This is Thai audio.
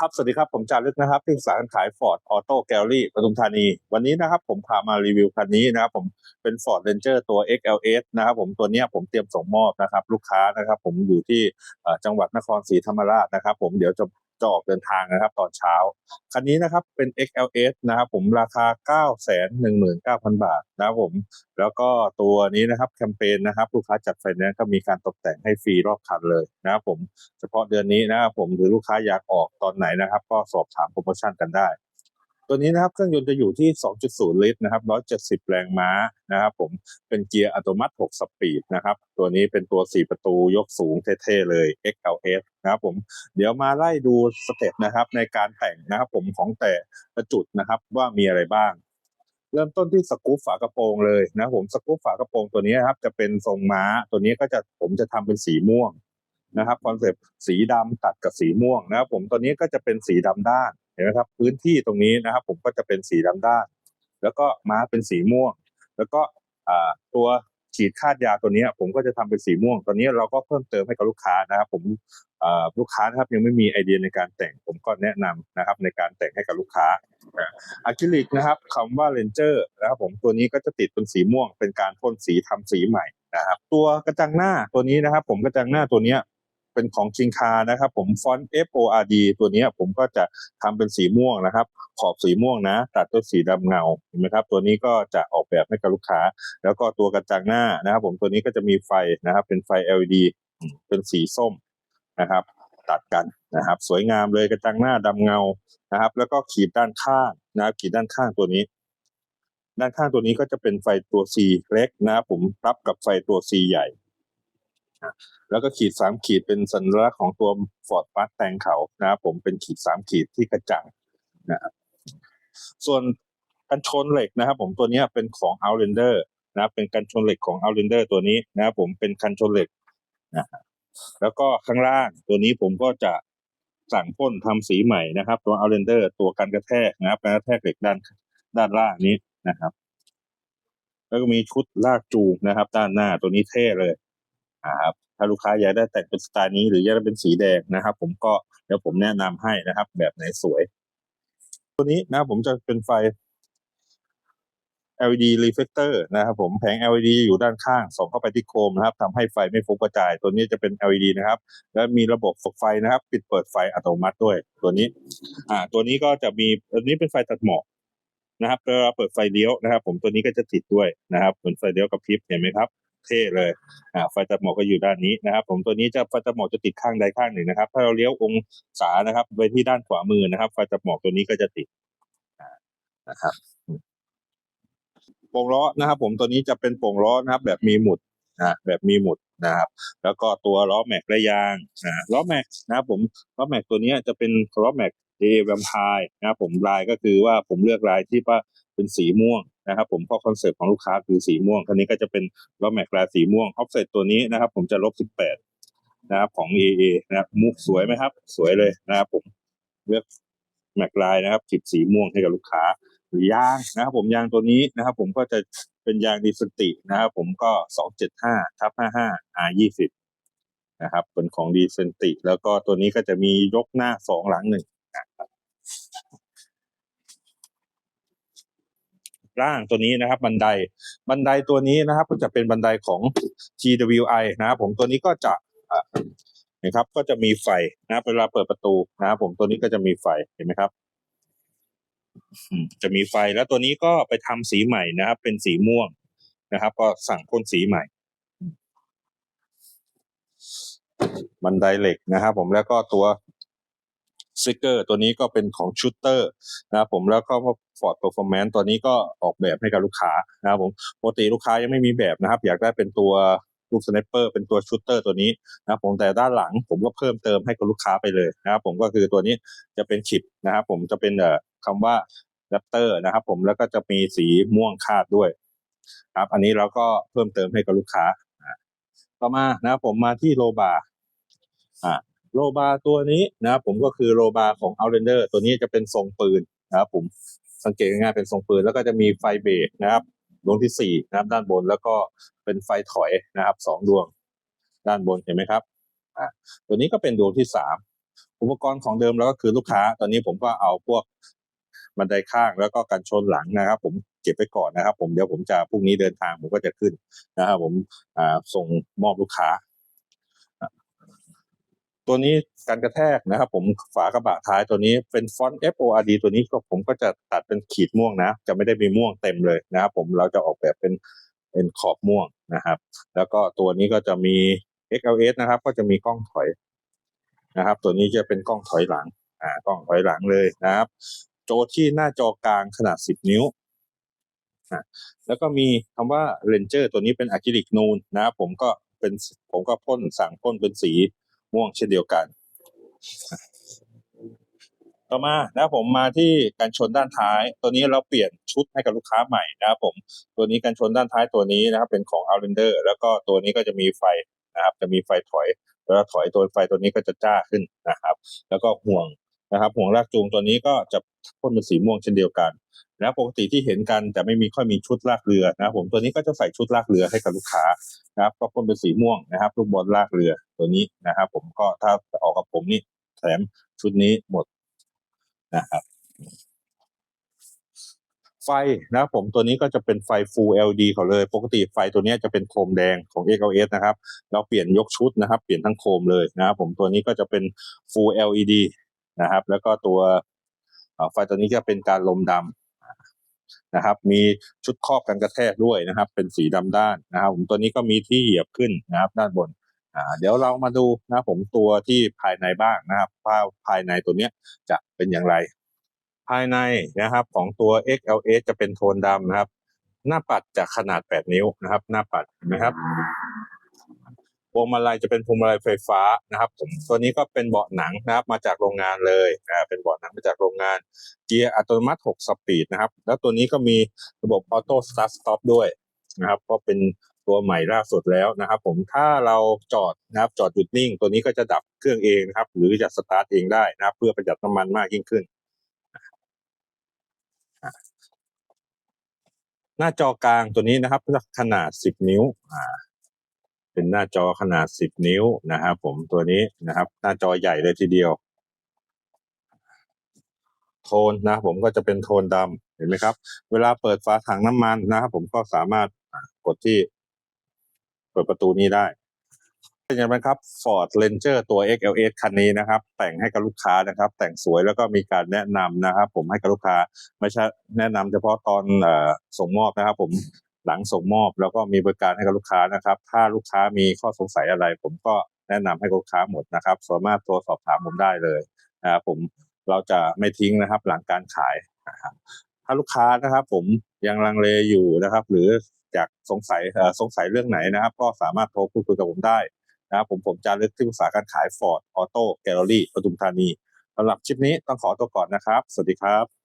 ครับ สวัสดีครับ ผมจารึกนะครับที่ปรึกษาการขาย Ford Auto Gallery ปทุมธานี วันนี้นะครับผมพามารีวิวคันนี้นะครับผมเป็น Ford Ranger ตัว XLS นะครับผมตัวเนี้ยผมเตรียมส่งมอบนะครับ ลูกค้านะครับ ผมอยู่ที่จังหวัดนครศรีธรรมราชนะครับ ผมเดี๋ยวจะ จะออกเดินทางนะครับ ตอนเช้า คันนี้นะครับเป็น XLS นะครับผมราคา 9 1 9 0 0 0 บาทนะครับผม แล้วก็ตัวนี้นะครับแคมเปญนะครับ ลูกค้าจัดไฟแนนซ์ก็มีการตกแต่งให้ฟรีรอบคันเลยนะครับผมเฉพาะเดือนนี้นะครับผมหรือลูกค้าอยากออกตอนไหนนะครับ ก็สอบถามโปรโมชั่นกันได้ ตัวนี้นะครับเครื่องยนต์จะอยู่ที่ 2.0 ลิตรนะครับ 170 แรงม้านะครับผมเป็นเกียร์อัตโนมัติ 6 สปีดนะครับ ตัวนี้เป็นตัว 4 ประตูยกสูงเท่ๆเลย XLS นะครับผมเดี๋ยวมาไล่ดูสเต็ปนะครับในการแต่งนะครับผมของแต่ละจุดนะครับว่ามีอะไรบ้าง เริ่มต้นที่สกู๊ปฝากระโปรงเลยนะครับผมสกู๊ปฝากระโปรงตัวนี้นะครับจะเป็นทรงม้าตัวนี้ก็จะผมจะทำเป็นสีม่วงนะครับคอนเซปต์สีดำตัดกับสีม่วงนะครับผมตัวนี้ก็จะเป็นสีดำด้าน เห็นไหมครับพื้นที่ตรงนี้นะครับ ผมก็จะเป็นสีดำด้าน แล้วก็ม้าเป็นสีม่วง แล้วก็ตัวฉีดคาดยาตัวนี้ผมก็จะทำเป็นสีม่วง ตอนนี้เราก็เพิ่มเติมให้กับลูกค้านะครับผมลูกค้านะครับยังไม่มีไอเดียในการแต่ง ผมก็แนะนำนะครับในการแต่งให้กับลูกค้าอะคริลิกนะครับคำว่าเลนเจอร์นะครับผมตัวนี้ก็จะติดเป็นสีม่วง เป็นการพ่นสีทำสีใหม่นะครับตัวกระจังหน้าตัวนี้นะครับ ผมกระจังหน้าตัวเนี้ย เป็นของชิงคานะครับ ผมฟอนต์ F O R D ตัวนี้ผมก็จะทำเป็นสีม่วงนะครับ ขอบสีม่วงนะ ตัดด้วยสีดำเงาเห็นไหมครับ ตัวนี้ก็จะออกแบบให้กับลูกค้า แล้วก็ตัวกระจังหน้านะครับ ผมตัวนี้ก็จะมีไฟนะครับ เป็นไฟ LED เป็นสีส้มนะครับ ตัดกันนะครับ สวยงามเลยกระจังหน้าดำเงานะครับ แล้วก็ขีดด้านข้างนะครับ ขีดด้านข้างตัวนี้ด้านข้างตัวนี้ก็จะเป็นไฟตัว C เล็กนะครับผมรับกับไฟตัว C ใหญ่ แล้วก็ขีดสามขีดเป็นสัญลักษณ์ของตัว Ford m u s t a n เขานะครับผมเป็นขีดสามขีดที่กระจังนะครับส่วนกันชนเหล็กนะครับ ผมตัวนี้เป็นของ Outlander นะครับเป็นกันชนเหล็กของ Outlander ตัวนี้นะครับผมเป็นกันชนเหล็กนะแล้วก็ข้างล่างตัวนี้ผมก็จะสั่งพ่นทำสีใหม่นะครับ ตัว o u t l a n d e r ตัวกันกระแทกนะครับการกระแทกเหล็กด้านด้านล่างนี้นะครับ แล้วก็มีชุดลากจูงนะครับ ด้านหน้าตัวนี้เท่เลย นะครับถ้าลูกค้าอยากได้แต่งเป็นสไตล์นี้หรืออยากได้เป็นสีแดงนะครับ ผมก็เดี๋ยวผมแนะนำให้นะครับ แบบไหนสวย ตัวนี้นะผมจะเป็นไฟ LED reflector นะครับ ผมแผง LED อยู่ด้านข้างส่องเข้าไปที่โคมนะครับทำให้ไฟไม่ฟุ้งกระจาย ตัวนี้จะเป็น LED นะครับ และมีระบบฝึกไฟนะครับ ปิดเปิดไฟอัตโนมัติด้วย ตัวนี้ อ่า ตัวนี้ก็จะมีตัวนี้เป็นไฟตัดหมอกนะครับเวลาเปิดไฟเลี้ยวนะครับ ผมตัวนี้ก็จะติดด้วยนะครับเหมือนไฟเลี้ยวกับพริบเห็นไหมครับ เท่เลยอ่าไฟตัดหมอกก็อยู่ด้านนี้นะครับ ผมตัวนี้จะไฟตัดหมอกจะติดข้างใดข้างหนึ่งนะครับ ถ้าเราเลี้ยวองศานะครับ ไปที่ด้านขวามือนะครับ ไฟตัดหมอกตัวนี้ก็จะติดนะครับโป่งล้อนะครับ ผมตัวนี้จะเป็นโป่งล้อนะครับ แบบมีหมุดนะแบบมีหมุดนะครับ แล้วก็ตัวล้อแม็กและยางนะล้อแม็กนะครับผมล้อแม็กตัวนี้จะเป็นล้อแม็กเอแวมพร์นะครับผมลายก็คือว่าผมเลือกลายที่ว่า เป็นสีม่วงนะครับผมเพราะคอนเซ็ปต์ของลูกค้าคือสีม่วงคันนี้ก็จะเป็นล้อแม็กลาสีม่วงออฟเซตตัวนี้นะครับ ผมจะลบสิบแปดนะครับของ AA นะครับมุกสวยไหมครับ สวยเลยนะครับผมเลือกแม็กลายนะครับขีดสีม่วงให้กับลูกค้า หรือยางนะครับ ผมยางตัวนี้นะครับ ผมก็จะเป็นยางดีสตินะครับ ผมก็สองเจ็ดห้าทับห้าห้า R ยี่สิบนะครับเป็นของดีเซนติ แล้วก็ตัวนี้ก็จะมียกหน้าสองหลังหนึ่งนะครับ ร่างตัวนี้นะครับ บันไดบันไดตัวนี้นะครับ ก็จะเป็นบันไดของ TWI นะครับผมตัวนี้ก็จะนะครับก็จะมีไฟนะเวลาเปิดประตูนะครับผมตัวนี้ก็จะมีไฟเห็นไหมครับ จะมีไฟแล้วตัวนี้ก็ไปทำสีใหม่นะครับ เป็นสีม่วงนะครับ ก็สั่งพ่นสีใหม่ บันไดเหล็กนะครับ ผมแล้วก็ตัว สติกเกอร์ตัวนี้ก็เป็นของชูเตอร์นะครับผมแล้วก็ Ford Performance ตัวนี้ก็ออกแบบให้กับลูกค้านะครับผมปกติลูกค้ายังไม่มีแบบนะครับ อยากได้เป็นตัวลูกสไนเปอร์เป็นตัวชูเตอร์ตัวนี้นะครับผมแต่ด้านหลังผมก็เพิ่มเติมให้กับลูกค้าไปเลยนะครับผมก็คือตัวนี้จะเป็นชิปนะครับผมจะเป็นเอ่อคำว่าแรปเตอร์นะครับผมแล้วก็จะมีสีม่วงคาดด้วยครับอันนี้เราก็เพิ่มเติมให้กับลูกค้าอ่าต่อมานะครับผมมาที่โลบาอ่า โลบาตัวนี้นะครับผมก็คือโลบาของ Outlander ตัวนี้จะเป็นทรงปืนนะครับผมสังเกตง่ายๆเป็นทรงปืนแล้วก็จะมีไฟเบรกนะครับดวงที่สี่นะครับด้านบนแล้วก็เป็นไฟถอยนะครับสองดวงด้านบนเห็นไหมครับอ่าตัวนี้ก็เป็นดวงที่สามอุปกรณ์ของเดิมแล้วก็คือลูกค้า ตอนนี้ผมก็เอาพวกบันไดข้างแล้วก็กันชนหลังนะครับ ผมเก็บไว้ก่อนนะครับ ผมเดี๋ยวผมจะพรุ่งนี้เดินทางผมก็จะขึ้นนะครับ ผมอ่าส่งมอบลูกค้า ตัวนี้การกระแทกนะครับผมฝากระบะท้ายตัวนี้เป็นฟอนต์ FORD ตัวนี้ก็ผมก็จะตัดเป็นขีดม่วงนะ จะไม่ได้มีม่วงเต็มเลยนะครับผมเราจะออกแบบเป็นเป็นขอบม่วงนะครับ แล้วก็ตัวนี้ก็จะมี XLS นะครับ ก็จะมีกล้องถอยนะครับ ตัวนี้จะเป็นกล้องถอยหลังอ่ากล้องถอยหลังเลยนะครับ โจที่หน้าจอกลางขนาด 10 นิ้วอะแล้วก็มีคำว่า Ranger ตัวนี้เป็นอะคริลิกนูนนะครับผมก็เป็นผมก็พ่นสั่งพ่นเป็นสี ม่วงเช่นเดียวกัน ต่อมานะผมมาที่การชนด้านท้าย ตัวนี้เราเปลี่ยนชุดให้กับลูกค้าใหม่นะครับผมตัวนี้การชนด้านท้ายตัวนี้นะครับ เป็นของ Outlander แล้วก็ตัวนี้ก็จะมีไฟนะครับ จะมีไฟถอยแล้วถอยตัวไฟตัวนี้ก็จะจ้าขึ้นนะครับ แล้วก็ห่วงนะครับ ห่วงลากจูงตัวนี้ก็จะ พ่นเป็นสีม่วงเช่นเดียวกันแล้วปกติที่เห็นกันแต่ไม่มีค่อยมีชุดลากเรือนะผมตัวนี้ก็จะใส่ชุดลากเรือให้กับลูกค้านะครับก็พ่นเป็นสีม่วงนะครับลูกบอลลากเรือตัวนี้นะครับ ผมก็ถ้าออกกับผมนี่แถมชุดนี้หมดนะครับไฟนะครับผมตัวนี้ก็จะเป็นไฟ Full LED เขาเลย ปกติไฟตัวนี้จะเป็นโคมแดงของ XLS นะครับ เราเปลี่ยนยกชุดนะครับ เปลี่ยนทั้งโคมเลยนะครับผมตัวนี้ก็จะเป็น Full LED นะครับ แล้วก็ตัว ไฟตัวนี้จะเป็นการลมดำนะครับ มีชุดครอบกันกระแทกด้วยนะครับ เป็นสีดำด้านนะครับ ผมตัวนี้ก็มีที่เหยียบขึ้นนะครับ ด้านบนเดี๋ยวเรามาดูนะผมตัวที่ภายในบ้างนะครับภายภายในตัวเนี้ยจะเป็นอย่างไร ภายในนะครับของตัว XLS จะเป็นโทนดำนะครับ หน้าปัดจะขนาด 8 นิ้วนะครับ หน้าปัดเห็นะครับ วงมาลัยจะเป็นพวงมาลัยไฟฟ้านะครับผมตัวนี้ก็เป็นเบาะหนังนะครับมาจากโรงงานเลยอ่าเป็นเบาะหนังมาจากโรงงาน เกียร์อัตโนมัติ 6 สปีดนะครับ แล้วตัวนี้ก็มีระบบออโต้สตาร์ทสต็อปด้วยนะครับ ก็เป็นตัวใหม่ล่าสุดแล้วนะครับ ผมถ้าเราจอดนะครับจอดหยุดนิ่ง ตัวนี้ก็จะดับเครื่องเองนะครับ หรือจะสตาร์ทเองได้นะครับ เพื่อประหยัดน้ำมันมากยิ่งขึ้น หน้าจอกลางตัวนี้นะครับขนาด 10 นิ้วอ่า เป็นหน้าจอขนาด 10 นิ้วนะครับผมตัวนี้นะครับ หน้าจอใหญ่เลยทีเดียว โทนนะผมก็จะเป็นโทนดำเห็นไหมครับ เวลาเปิดฝาถังน้ำมันนะครับผมก็สามารถกดที่เปิดประตูนี้ได้เป็นยังไงครับ Ford Ranger ตัว XLS คันนี้นะครับ แต่งให้กับลูกค้านะครับ แต่งสวยแล้วก็มีการแนะนำนะครับ ผมให้กับลูกค้าไม่ใช่แนะนำเฉพาะตอนอส่งมอบนะครับ ผม หลังส่งมอบแล้วก็มีบริการให้กับลูกค้านะครับ ถ้าลูกค้ามีข้อสงสัยอะไร ผมก็แนะนำให้ลูกค้าหมดนะครับ สามารถโทรสอบถามผมได้เลยนะครับผมเราจะไม่ทิ้งนะครับหลังการขายนะครับถ้าลูกค้านะครับ ผมยังลังเลอยู่นะครับ หรืออยากสงสัยอ่อสงสัยเรื่องไหนนะครับ ก็สามารถโทรพูดคุยกับผมได้นะครับผมผมจะลึกที่ปรึกษาการขาย Ford Auto Gallery ปทุมธานีสำหรับคลิปนี้ต้องขอตัวก่อนนะครับ สวัสดีครับ